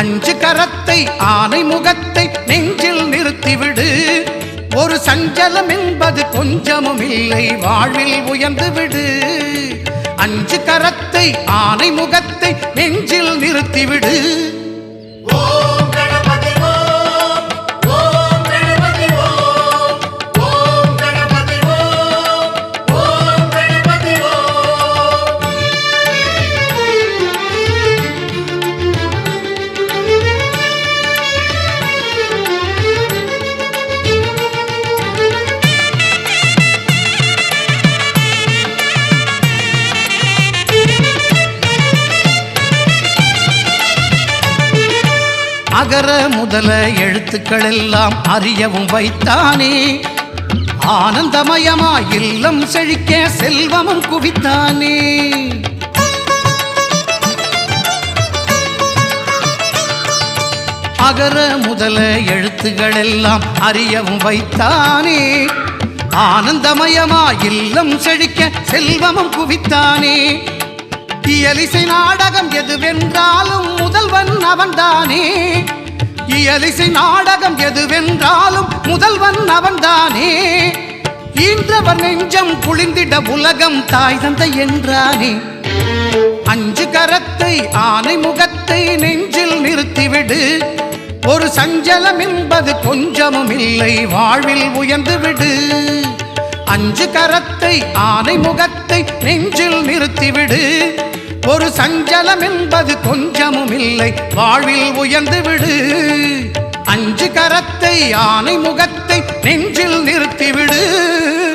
அஞ்சு கரத்தை ஆனை முகத்தை நெஞ்சில் நிறுத்திவிடு. ஒரு சஞ்சலம் என்பது கொஞ்சமும் இல்லை வாழ்வில் உயர்ந்து விடு அஞ்சு கரத்தை ஆனை முகத்தை நெஞ்சில் நிறுத்திவிடு. ஓ அகர முதல எழுத்துக்கள் எல்லாம் அறியவும் வைத்தானே. ஆனந்தமயமா இல்லம் செழிக்க செல்வமும் குவித்தானே. அகர முதல எழுத்துக்கள் எல்லாம் அறியவும் வைத்தானே. ஆனந்தமயமா இல்லம் செழிக்க செல்வமும் குவித்தானே. இயலிசை நாடகம் எதுவென்றாலும் முதல்வன் அவன்தானே? இயலிசை நாடகம் எதுவென்றாலும் முதல்வன் அவன்தானே? ஈன்றவர் நெஞ்சம் குளிந்திட உலகம் தாய் தந்தை என்றானே? அஞ்சு கரத்தை ஆனை முகத்தை நெஞ்சில் நிறுத்திவிடு. ஒரு சஞ்சலம் என்பது கொஞ்சமும் இல்லை வாழ்வில் உயர்ந்து விடு அஞ்சு கரத்தை ஆனை முகத்தை நெஞ்சில் நிறுத்திவிடு. ஒரு சஞ்சலம் என்பது கொஞ்சமும் இல்லை. வாழ்வில் உயர்ந்து விடு. அஞ்சு கரத்தை யானை முகத்தை நெஞ்சில் நிறுத்திவிடு.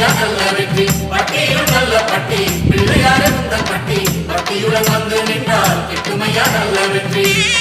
கிட்டுமையா நல்ல நல்ல பட்டி பிள்ளையார வந்த பட்டி பட்டியுடன் வந்து நின்றால் கிட்டுமையா நல்ல வெற்றி.